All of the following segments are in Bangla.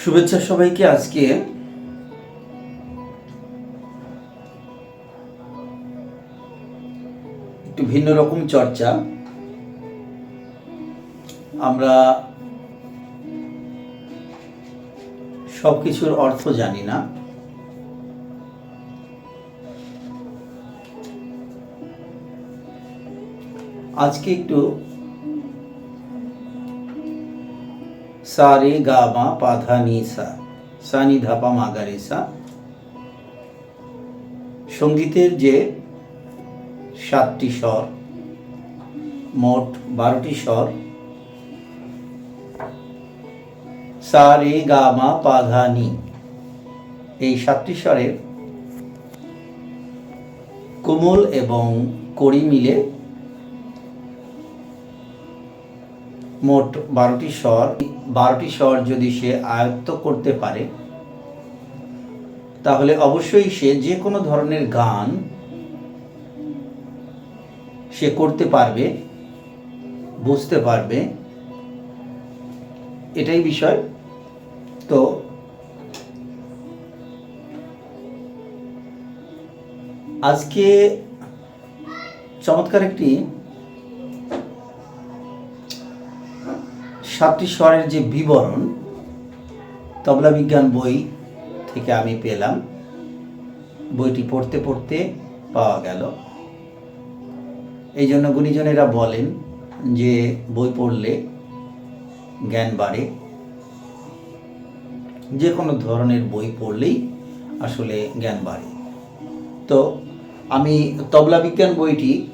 শুভেচ্ছা সবাইকে আজকে। একটু ভিন্ন রকম চর্চা। আমরা সব কিছুর অর্থ জানি না। আজকে একটু সা রে গা মা পা ধা নি সা সা নি ধা পা মা গা রে সা। সঙ্গীতের যে সাতটি স্বর, মোট বারোটি স্বর, সা রে গা মা পা ধা নি, এই সাতটি স্বরের কোমল এবং কড়ি মিলে মোট বারোটি স্বর বারোটি স্বর যদি সে আয়ত্ত করতে পারে, তাহলে অবশ্যই সে যে কোনো ধরনের গান সে করতে পারবে, বুঝতে পারবে। এটাই বিষয়। তো আজকে চমৎকার একটি সাতটি স্বরের যে বিবরণ, তবলা বিজ্ঞান বই থেকে আমি পেলাম। বইটি পড়তে পড়তে পাওয়া গেল। এই জন্য গুণীজনেরা বলেন যে বই পড়লে জ্ঞান বাড়ে। যে কোনো ধরনের বই পড়লেই আসলে জ্ঞান বাড়ে। তো আমি তবলা বিজ্ঞান বইটি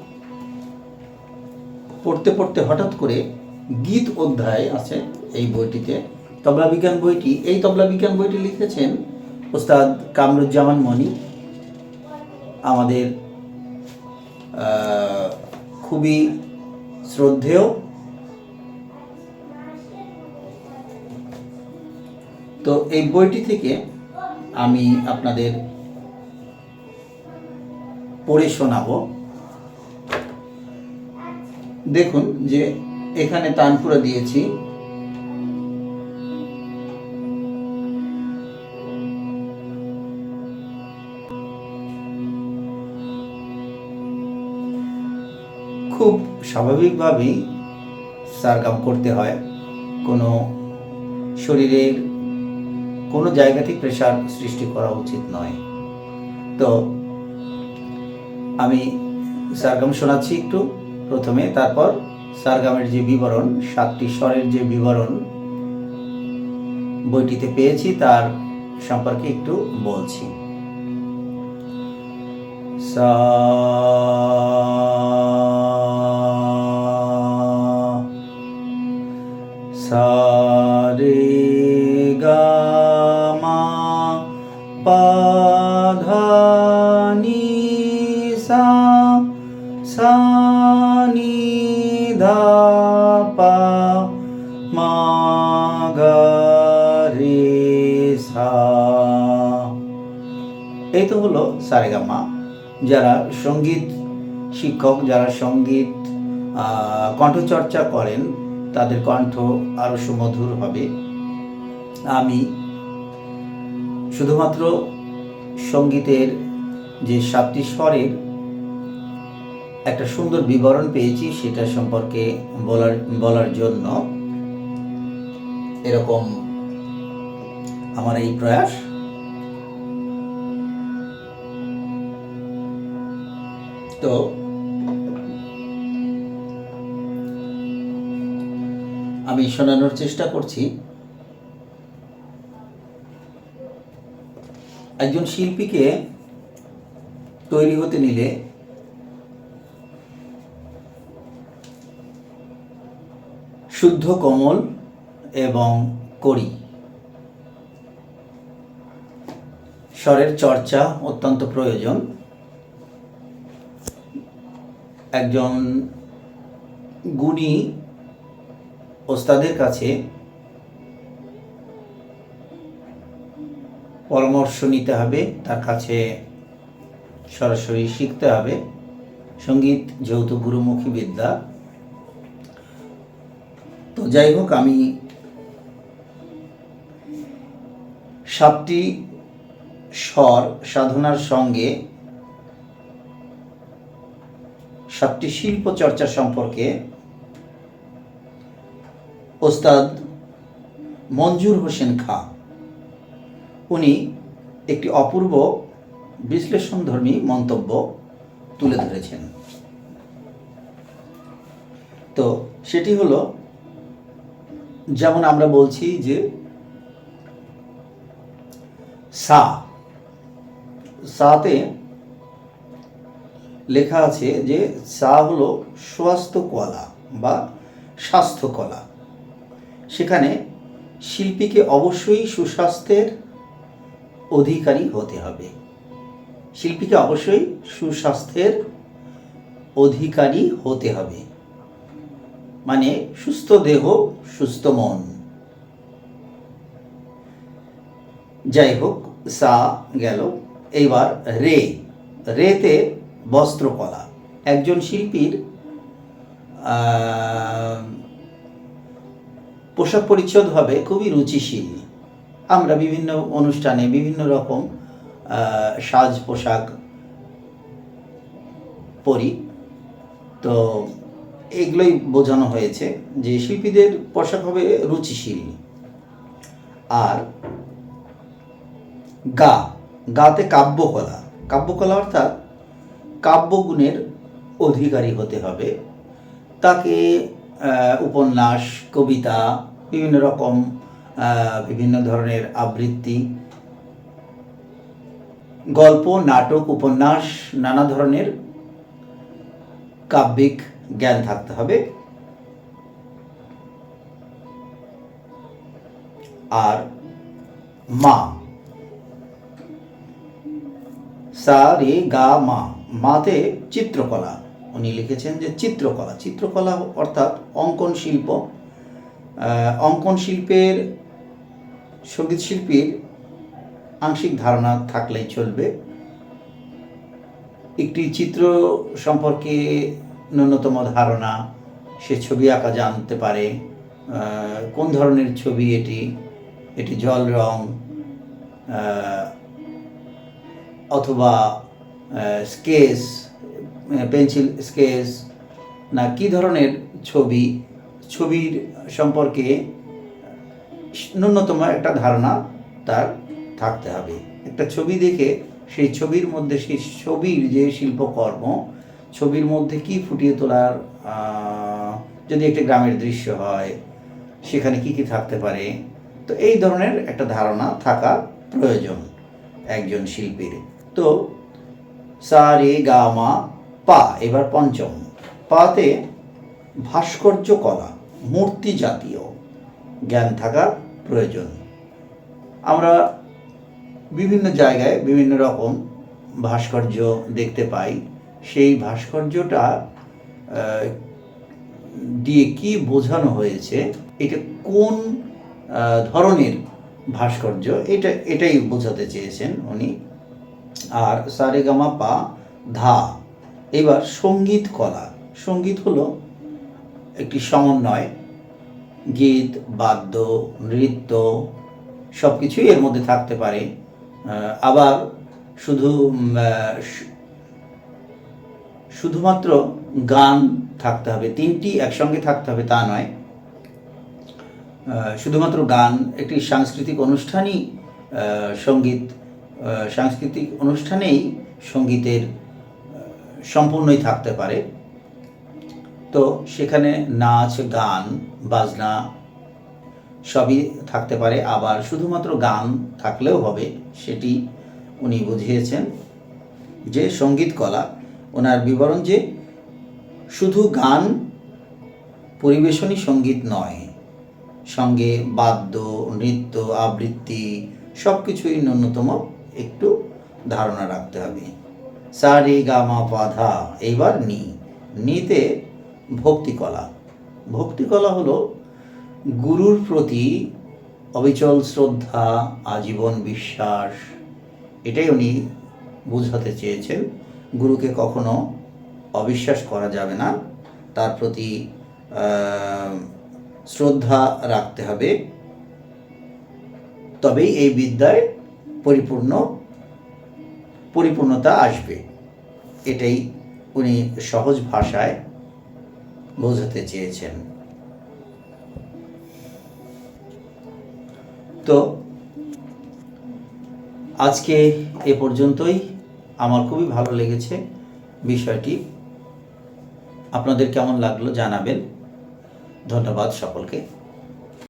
পড়তে পড়তে হঠাৎ করে গীত অধ্যায় আছে এই বইটিতে। তবলা বিজ্ঞান বইটি, এই তবলা বিজ্ঞান বইটি লিখেছেন ওস্তাদ কামরুজ্জামান মনি। আমাদের খুবই শ্রদ্ধেয়। তো এই বইটি থেকে আমি আপনাদের পড়ে শোনাবো। দেখুন যে এখানে তানপুরা দিয়েছি। খুব স্বাভাবিকভাবেই সারগাম করতে হয়। কোনো শরীরের কোনো জায়গাতেই প্রেশার সৃষ্টি করা উচিত নয়। তো আমি সারগাম শোনাচ্ছি একটু প্রথমে, তারপর সারগামের যে বিবরণ, সাতটি স্বরের যে বিবরণ বইটিতে পেয়েছি, তার সম্পর্কে একটু বলছি। সা সা, রে, গা, মা, পা এই তো হলো সারেগামা যারা সংগীত শিক্ষক, যারা সংগীত কণ্ঠচর্চা করেন, তাদের কণ্ঠ আরও সুমধুর হবে। আমি শুধুমাত্র সঙ্গীতের যে সাতটি স্বরের একটা সুন্দর বিবরণ পেয়েছি, সেটা সম্পর্কে বলার বলার জন্য। এরকম আমার এই প্রয়াস। তো আমি শোনানোর চেষ্টা করছি। একজন শিল্পীকে তৈরি হতে নিলে শুদ্ধ কোমল এবং করি স্বরের চর্চা অত্যন্ত প্রয়োজন। একজন গুণী ওস্তাদের কাছে পরামর্শ নিতে হবে, তার কাছে সরাসরি শিখতে হবে। সংগীত যেহেতু গুরুমুখী বিদ্যা, তো যাই হোক, আমি সাতটি স্বর সাধনার সঙ্গে সাতটি শিল্প চর্চা সম্পর্কে ওস্তাদ মঞ্জুর হোসেন খা। উনি একটি অপূর্ব বিশ্লেষণধর্মী মন্তব্য তুলে ধরেছেন। তো সেটি হলো, যেমন আমরা বলছি যে, সা। সাতে লেখা আছে যে সা হলো স্বাস্থ্য কলা বা স্বাস্থ্য কলা সেখানে শিল্পীকে অবশ্যই সুস্বাস্থ্যের অধিকারী হতে হবে। শিল্পীকে অবশ্যই সুস্বাস্থ্যের অধিকারী হতে হবে। মানে সুস্থ দেহ, সুস্থ মন। যাই হোক সা গেল। এইবার রে। রেতে বস্ত্রকলা। একজন শিল্পীর পোশাক পরিচ্ছদ হবে খুবই রুচিশীল। আমরা বিভিন্ন অনুষ্ঠানে বিভিন্ন রকম সাজ পোশাক পরি। তো এগুলোই বোঝানো হয়েছে যে শিল্পীদের পোশাক হবে রুচিশীল। আর গা, গাতে কাব্যকলা। কাব্যকলা অর্থাৎ কাব্যগুণের অধিকারী হতে হবে। তাকে উপন্যাস, কবিতা, বিভিন্ন রকম বিভিন্ন ধরনের আবৃত্তি, গল্প, নাটক, উপন্যাস, নানা ধরনের কাব্যিক জ্ঞান থাকতে হবে। আর মা। সা, রে, গা, মা। মাতে চিত্রকলা। উনি লিখেছেন যে চিত্রকলা। চিত্রকলা অর্থাৎ অঙ্কন শিল্প। অঙ্কন শিল্পের, সংগীত শিল্পীর আংশিক ধারণা থাকলেই চলবে। একটি চিত্র সম্পর্কে ন্যূনতম ধারণা, সে ছবি আঁকা জানতে পারে। কোন ধরনের ছবি এটি? এটি জল রং অথবা স্কেচ পেন্সিল স্কেচ না, কি ধরনের ছবি, ছবির সম্পর্কে ন্যূনতম একটা ধারণা তার থাকতে হবে। একটা ছবি দেখে সেই ছবির মধ্যে, সেই ছবির যে শিল্পকর্ম, ছবির মধ্যে কি ফুটিয়ে তোলার যদি একটি গ্রামের দৃশ্য হয়, সেখানে কি কি থাকতে পারে, তো এই ধরনের একটা ধারণা থাকা প্রয়োজন একজন শিল্পীর। তো সা রে গা মা পা, এবার পঞ্চম। পাতে ভাস্কর্য কলা, মূর্তি জাতীয় জ্ঞান থাকা প্রয়োজন। আমরা বিভিন্ন জায়গায় বিভিন্ন রকম ভাস্কর্য দেখতে পাই। সেই ভাস্কর্যটা দিয়ে কি বোঝানো হয়েছে, এটা কোন ধরনের ভাস্কর্য, এটা, এটাই বোঝাতে চেয়েছেন উনি। আর সারেগামা পা ধা। এবার সংগীত কলা। সংগীত হলো একটি সমন্বয়। গীত, বাদ্য, নৃত্য সব কিছুই এর মধ্যে থাকতে পারে। আবার শুধু শুধুমাত্র গান থাকতে হবে। তিনটি একসঙ্গে থাকতে হবে, তা নয়। শুধুমাত্র গান, একটি সাংস্কৃতিক অনুষ্ঠানই সংগীত সাংস্কৃতিক অনুষ্ঠানেই সঙ্গীতের সম্পূর্ণই থাকতে পারে। তো সেখানে নাচ, গান, বাজনা সবই থাকতে পারে। আবার শুধুমাত্র গান থাকলেও হবে, সেটি উনি বুঝিয়েছেন যে সংগীত কলা, ওনার বিবরণ যে শুধু গান পরিবেশনই সংগীত নয়, সঙ্গে বাদ্য, নৃত্য, আবৃত্তি সব কিছুই ন্যূনতম একটু ধারণা রাখতে হবে। সা রে গা মা পা ধা এইবার নি। নিতে ভক্তিকলা। ভক্তিকলা হলো গুরুর প্রতি অবিচল শ্রদ্ধা, আজীবন বিশ্বাস। এটাই উনি বোঝাতে চেয়েছেন। গুরুকে কখনো অবিশ্বাস করা যাবে না। তার প্রতি শ্রদ্ধা রাখতে হবে। তবেই এই বিদ্যায় পরিপূর্ণ, পরিপূর্ণতা আসবে। এটাই উনি সহজ ভাষায় বোঝাতে চেয়েছেন। তো আজকে এ পর্যন্তই। আমার খুবই ভালো লেগেছে বিষয়টি। আপনাদের কেমন লাগল জানাবেন। ধন্যবাদ সকলকে।